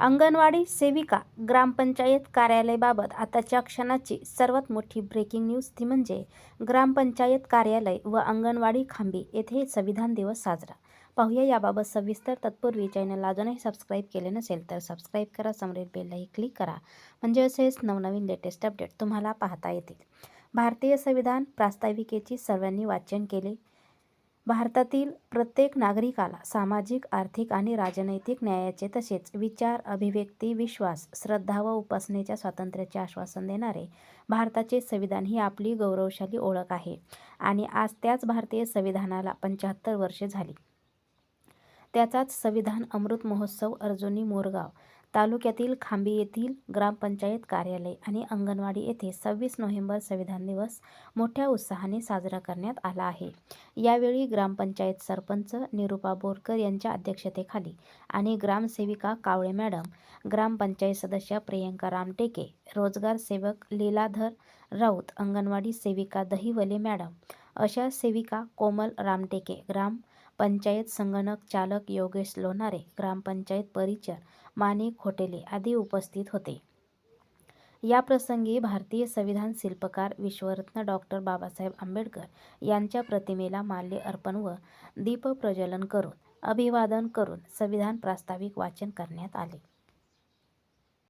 अंगणवाडी सेविका ग्रामपंचायत कार्यालयाबाबत आताच्या क्षणाची सर्वात मोठी ब्रेकिंग न्यूज ती म्हणजे ग्रामपंचायत कार्यालय व अंगणवाडी खांबी येथे संविधान दिवस साजरा. पाहूया याबाबत सविस्तर तत्पूर्वी चॅनलला अजूनही सबस्क्राईब केले नसेल तर सबस्क्राईब करा समोरील बेललाही क्लिक करा. म्हणजे असेच नवनवीन लेटेस्ट अपडेट तुम्हाला पाहता येतील. भारतीय संविधान प्रास्ताविकेची सर्वांनी वाचन केले. भारतातील प्रत्येक नागरिकाला सामाजिक आर्थिक आणि राजनैतिक न्यायाचे तसेच विचार अभिव्यक्ती विश्वास श्रद्धा व उपासनेच्या स्वातंत्र्याचे आश्वासन देणारे भारताचे संविधान ही आपली गौरवशाली ओळख आहे आणि आज त्याच भारतीय संविधानाला पंच्याहत्तर वर्षे झाली. त्याचाच संविधान अमृत महोत्सव अर्जुनी मोरगाव तालुक्यातील खांबी येथील ग्रामपंचायत कार्यालय आणि अंगणवाडी येथे सव्वीस नोव्हेंबर संविधान दिवस मोठ्या उत्साहाने साजरा करण्यात आला आहे. यावेळी ग्रामपंचायत सरपंच निरुपा बोरकर यांच्या अध्यक्षतेखाली आणि ग्रामसेविका कावळे मॅडम ग्रामपंचायत सदस्य प्रियंका रामटेके रोजगार सेवक लीलाधर राऊत अंगणवाडी सेविका दहिवले मॅडम अशा सेविका कोमल रामटेके ग्राम पंचायत संगणक चालक योगेश लोणारे ग्रामपंचायत परिचर माणिक खोटेले आदी उपस्थित होते. या प्रसंगी भारतीय संविधान शिल्पकार विश्वरत्न डॉक्टर बाबासाहेब आंबेडकर यांच्या प्रतिमेला माल्य अर्पण व दीपप्रज्वलन करून अभिवादन करून संविधान प्रास्ताविक वाचन करण्यात आले.